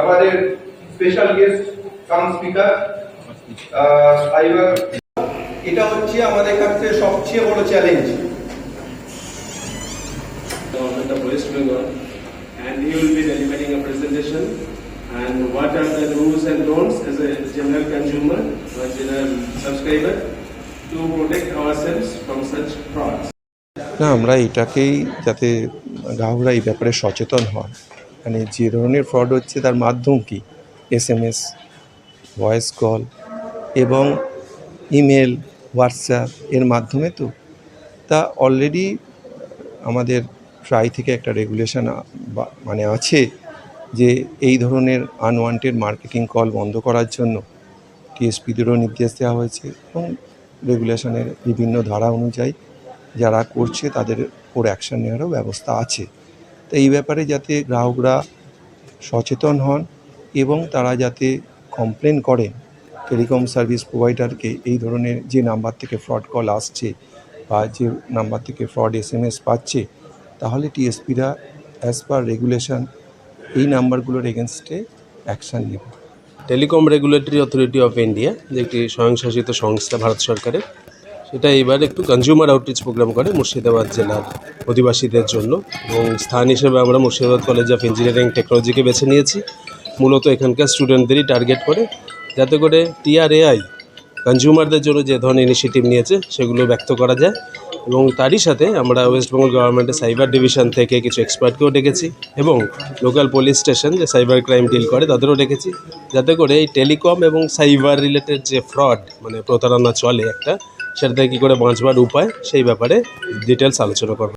আমাদের special guest কাম speaker এটা হচ্ছে আমাদের কাছে সবচেয়ে বড় challenge of West Bengal, and he will be delivering a presentation and what are the do's and don'ts as a general consumer or general subscriber to protect ourselves from such frauds. না আমরা এটাকেই যাতে গ্রাহকরা এই ব্যাপারে সচেতন হন মানে যে ধরনের ফ্রড হচ্ছে তার মাধ্যম কি? S M S voice call এবং ইমেল হোয়াটসঅ্যাপ এর মাধ্যমে তো? তা অলরেডি আমাদের ট্রাই থেকে একটা রেগুলেশন মানে আছে যে এই ধরনের আনওয়ান্টেড মার্কেটিং কল বন্ধ করার জন্য টিএসপিদেরও নির্দেশ দেওয়া হয়েছে এবং রেগুলেশনের বিভিন্ন ধারা অনুযায়ী যারা করছে তাদের উপর অ্যাকশন নেওয়ারও ব্যবস্থা আছে। তো এই ব্যাপারে যাতে গ্রাহকরা সচেতন হন এবং তারা যাতে কমপ্লেন করেন টেলিকম সার্ভিস প্রোভাইডারকে এই ধরনের যে নাম্বার থেকে ফ্রড কল আসছে বা যে নাম্বার থেকে ফ্রড এস এম এস পাচ্ছে তাহলে টিএসপিরা অ্যাজ পার রেগুলেশন এই নাম্বারগুলোর এগেনস্টে অ্যাকশান নেবে। Telecom Regulatory Authority of India যে একটি স্বয়ংশাসিত সংস্থা ভারত সরকারের সেটা এবার একটু কনজিউমার আউটরিচ প্রোগ্রাম করে মুর্শিদাবাদ জেলার অধিবাসীদের জন্য এবং স্থান হিসেবে আমরা মুর্শিদাবাদ কলেজ অফ ইঞ্জিনিয়ারিং টেকনোলজিকে বেছে নিয়েছি। মূলত এখানকার স্টুডেন্টদেরই টার্গেট করে। যাতে করে টিআরএআই কনজিউমারদের জন্য যে ধরনের ইনিশিয়েটিভ নিয়েছে, সেগুলো ব্যক্ত করা যায় এবং তারই সাথে আমরা ওয়েস্ট বেঙ্গল গভর্নমেন্টের সাইবার ডিভিশন থেকে কিছু এক্সপার্টকেও ডেকেছি এবং লোকাল পুলিশ স্টেশন যে সাইবার ক্রাইম ডিল করে, তাদেরও ডেকেছি। যাতে করে এই টেলিকম এবং সাইবার রিলেটেড যে ফ্রড মানে প্রতারণা চলে একটা সেটা থেকে কী করে বাঁচবার উপায় সেই ব্যাপারে ডিটেলস আলোচনা করব।